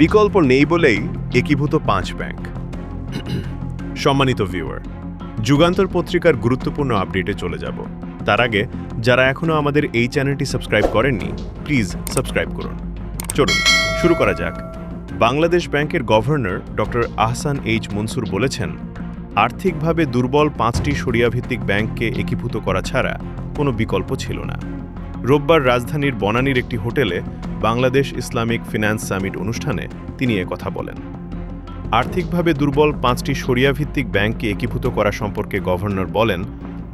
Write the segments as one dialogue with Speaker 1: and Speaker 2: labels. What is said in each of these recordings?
Speaker 1: বিকল্প নেই বলেই একীভূত পাঁচ ব্যাংক। সম্মানিত ভিউয়ার যুগান্তর পত্রিকার গুরুত্বপূর্ণ আপডেটে চলে যাব। তার আগে, যারা এখনও আমাদের এই চ্যানেলটি সাবস্ক্রাইব করেননি প্লিজ সাবস্ক্রাইব করুন। চলুন, শুরু করা যাক। বাংলাদেশ ব্যাংকের governor doctor Ahsan H Mansur বলেছেন, আর্থিকভাবে দুর্বল পাঁচটি সরিয়াভিত্তিক ব্যাংককে একীভূত করা ছাড়া কোনো বিকল্প ছিল না। রোববার রাজধানীর বনানীর একটি হোটেলে বাংলাদেশ ইসলামিক ফিন্যান্স সামিট অনুষ্ঠানে তিনি কথা বলেন। আর্থিকভাবে দুর্বল পাঁচটি সরিয়াভিত্তিক ব্যাংককে একীভূত করা সম্পর্কে গভর্নর বলেন,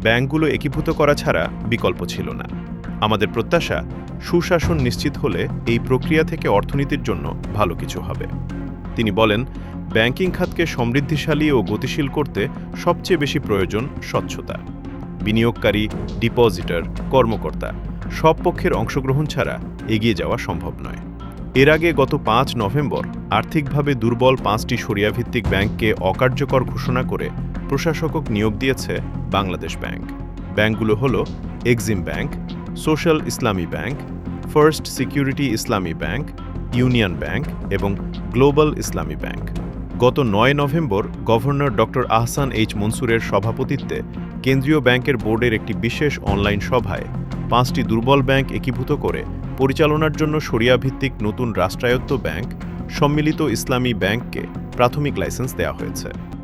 Speaker 1: ব্যাংকগুলো একীভূত করা ছাড়া বিকল্প ছিল না। আমাদের প্রত্যাশা, সুশাসন নিশ্চিত হলে এই প্রক্রিয়া থেকে অর্থনীতির জন্য ভালো কিছু হবে। তিনি বলেন, ব্যাংকিং খাতকে সমৃদ্ধিশালী ও গতিশীল করতে সবচেয়ে বেশি প্রয়োজন স্বচ্ছতা। বিনিয়োগকারী, ডিপোজিটর, কর্মকর্তা। সব পক্ষের অংশগ্রহণ ছাড়া এগিয়ে যাওয়া সম্ভব নয়। এর আগে গত পাঁচ নভেম্বর আর্থিকভাবে দুর্বল পাঁচটি সরিয়াভিত্তিক ব্যাংককে অকার্যকর ঘোষণা করে প্রশাসকক নিয়োগ দিয়েছে বাংলাদেশ ব্যাংক। ব্যাংকগুলো হল Exim bank, social Islami bank, first security Islami bank, union bank এবং গ্লোবাল ইসলামী ব্যাংক। গত নয় November governor doctor Ahsan H মনসুরের সভাপতিত্বে কেন্দ্রীয় ব্যাংকের বোর্ডের একটি বিশেষ অনলাইন সভায় পাঁচটি দুর্বল ব্যাংক একীভূত করে পরিচালনার জন্য সরিয়াভিত্তিক নতুন রাষ্ট্রায়ত্ত ব্যাংক সম্মিলিত ইসলামী ব্যাংককে প্রাথমিক লাইসেন্স দেওয়া হয়েছে।